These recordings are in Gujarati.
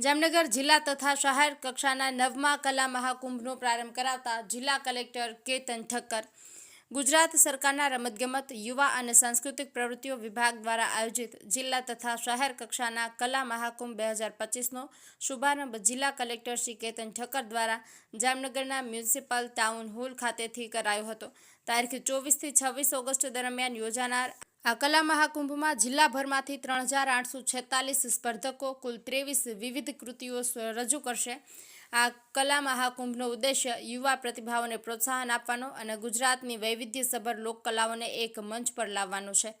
જામનગર જિલ્લા તથા શહેર કક્ષાના નવમા કલા મહાકુંભનો પ્રારંભ કરાવતા જિલ્લા કલેક્ટર કેતન ઠક્કર. ગુજરાત સરકારના રમતગમત, યુવા અને સાંસ્કૃતિક પ્રવૃત્તિઓ વિભાગ દ્વારા આયોજિત જિલ્લા તથા શહેર કક્ષાના કલા મહાકુંભ બે હજાર પચીસનો શુભારંભ જિલ્લા કલેક્ટર શ્રી કેતન ઠક્કર દ્વારા જામનગરના મ્યુનિસિપલ ટાઉન હોલ ખાતેથી કરાયો હતો. તારીખ ચોવીસથી છવ્વીસ ઓગસ્ટ દરમિયાન યોજાનાર આ કલા મહાકુંભમાં જિલ્લાભરમાંથી ત્રણ હજાર આઠસો છેતાલીસ સ્પર્ધકો, કુલ ત્રેવીસ વિવિધ કૃતિઓ રજૂ કરશે. આ કલા મહાકુંભનો ઉદ્દેશ્ય યુવા પ્રતિભાઓને પ્રોત્સાહન આપવાનો અને ગુજરાતની વૈવિધ્યસભર લોકકલાઓને એક મંચ પર લાવવાનો છે.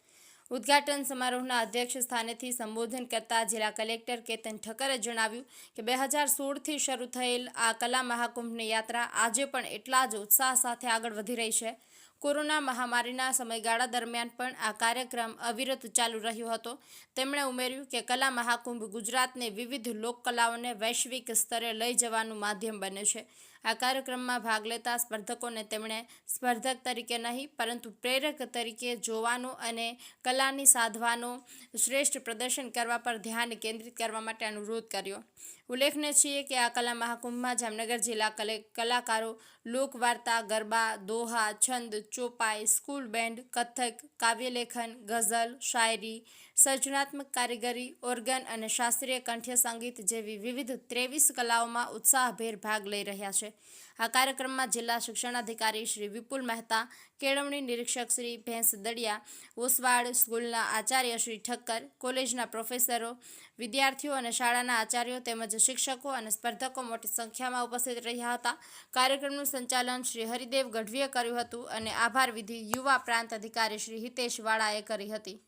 ઉદ્ઘાટન સમારોહના અધ્યક્ષ સ્થાનેથી સંબોધન કરતા જિલ્લા કલેક્ટર કેતન ઠક્કરે જણાવ્યું કે બે હજાર સોળથી શરૂ થયેલ આ કલા મહાકુંભની યાત્રા આજે પણ એટલા જ ઉત્સાહ સાથે આગળ વધી રહી છે. કોરોના મહામારીના સમયગાળા દરમિયાન પણ આ કાર્યક્રમ અવિરત ચાલુ રહ્યો હતો. તેમણે ઉમેર્યું કે કલા મહાકુંભ ગુજરાતને વિવિધ લોકકલાઓને વૈશ્વિક સ્તરે લઈ જવાનું માધ્યમ બને છે. આ કાર્યક્રમમાં ભાગ લેતા સ્પર્ધકોને તેમણે સ્પર્ધક તરીકે નહીં, પરંતુ પ્રેરક તરીકે જોવાનું અને કલાની સાધવાનું શ્રેષ્ઠ પ્રદર્શન કરવા પર ધ્યાન કેન્દ્રિત કરવા માટે અનુરોધ કર્યો. ઉલ્લેખનીય છે કે આ કલા મહાકુંભમાં જામનગર જિલ્લા કલે, કલાકારો લોકવાર્તા ગરબા, દોહા, છંદ, ચોપાઈ, સ્કૂલ બેન્ડ, કથક, કાવ્યલેખન, ગઝલ, શાયરી સર્જનાત્મક કારીગરી, ઓર્ગન અને શાસ્ત્રીય કંઠ્ય સંગીત જેવી વિવિધ ત્રેવીસ કલાઓમાં ઉત્સાહભેર ભાગ લઈ રહ્યા છે. આ કાર્યક્રમમાં જિલ્લા શિક્ષણાધિકારી શ્રી વિપુલ મહેતા, કેળવણી નિરીક્ષક શ્રી ભેંસ દડિયા, ઓસવાડ સ્કૂલના આચાર્ય શ્રી ઠક્કર, કોલેજના પ્રોફેસરો, વિદ્યાર્થીઓ અને શાળાના આચાર્યો તેમજ શિક્ષકો અને સ્પર્ધકો મોટી સંખ્યામાં ઉપસ્થિત રહ્યા હતા. કાર્યક્રમનું સંચાલન શ્રી હરિદેવ ગઢવીએ કર્યું હતું અને આભાર વિધિ યુવા પ્રાંત અધિકારી શ્રી હિતેશ વાળાએ કરી હતી.